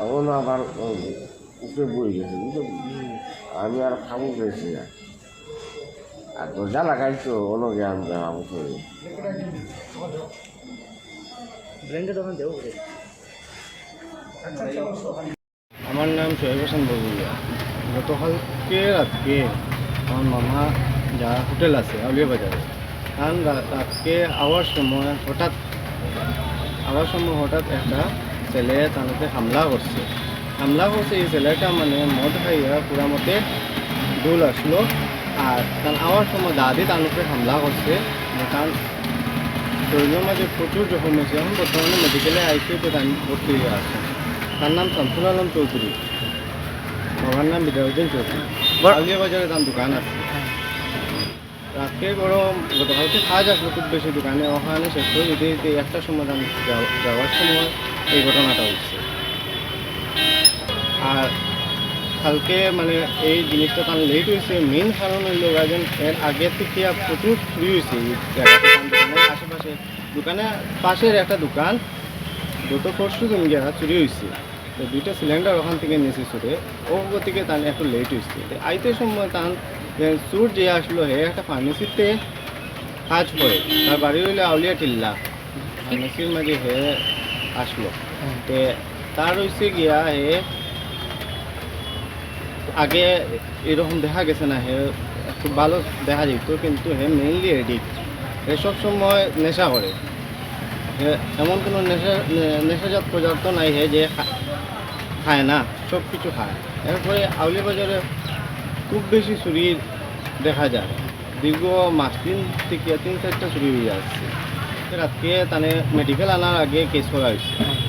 তখন আবার উঠে বই গেছে বুঝতে আমি আর খাব পেয়েছি না। আর দরজা লাগাইছো অন্য জ্ঞান দেওয়া বছর আমার নাম সোহেব হাসান বগুড়িয়া। গতকালকে রাতকে আমার মামা যা হোটেল আছে আউলিয়া বাজারে কারণ রাতকে আওয়ার সময় হঠাৎ আওয়ার সময় হঠাৎ একটা ছেলে তাদেরকে হামলা করছে। হামলা করছে এই ছেলেটা মানে মদ খাইয়া পুরা মতে দোল আসলো আর তার আওয়ার সময় দাদি তার উপরে হামলা করছে। তার শরীরের মাঝে প্রচুর জখম হয়েছে। এখন বর্তমানে মেডিকেলে আইসিউতে তার ভর্তি হয়ে আছে। তার নাম শামসুল আলম চৌধুরী। বাবার নাম বিদ্যাউদ্দিন চৌধুরী। আলিয়া বাজারে তার দোকান আছে। রাতকে গরম গতকালকে কাজ আসলো খুব বেশি দোকানে। ওখানে শেষ করে যেতে একটা সময় যাও- যাওয়ার সময় এই ঘটনাটা হচ্ছে। আর কালকে মানে এই জিনিসটা তার লেট হয়েছে। মেইন কারণ হইল গার্জেন এর আগে থেকে প্রচুর চুরি হয়েছে আশেপাশে দোকানে পাশের একটা দোকান যত পরশু দিন গিয়া চুরি হয়েছে। তো দুইটা সিলিন্ডার ওখান থেকে নিয়েছে চুরে। ও গতিকে তার একটু লেট হয়েছে। আইতে সময় তার চুর যে আসলো হে একটা ফার্মেসিতে কাজ করে। তার বাড়ি হইলে আউলিয়া টিল্লা। ফার্মেসির মাঝে হে আসলো। তে তার হয়েছে গিয়া হে আগে এরকম দেখা গেছে না হে একটু ভালো দেখা যেত কিন্তু হে মেইনলি এডিক্ট হে সব সময় নেশা করে। এমন কোনো নেশা নেশাজাত পদার্থ নাই হে যে খায় না সব কিছু খায়। এরপরে আউলি বাজারে খুব বেশি চুরি দেখা যায়। দীর্ঘ মাস তিন থেকে তিন চারটা চুরি হয়ে যাচ্ছে। রাতকে তানে মেডিকেল আনার আগে কেস করা হয়েছে।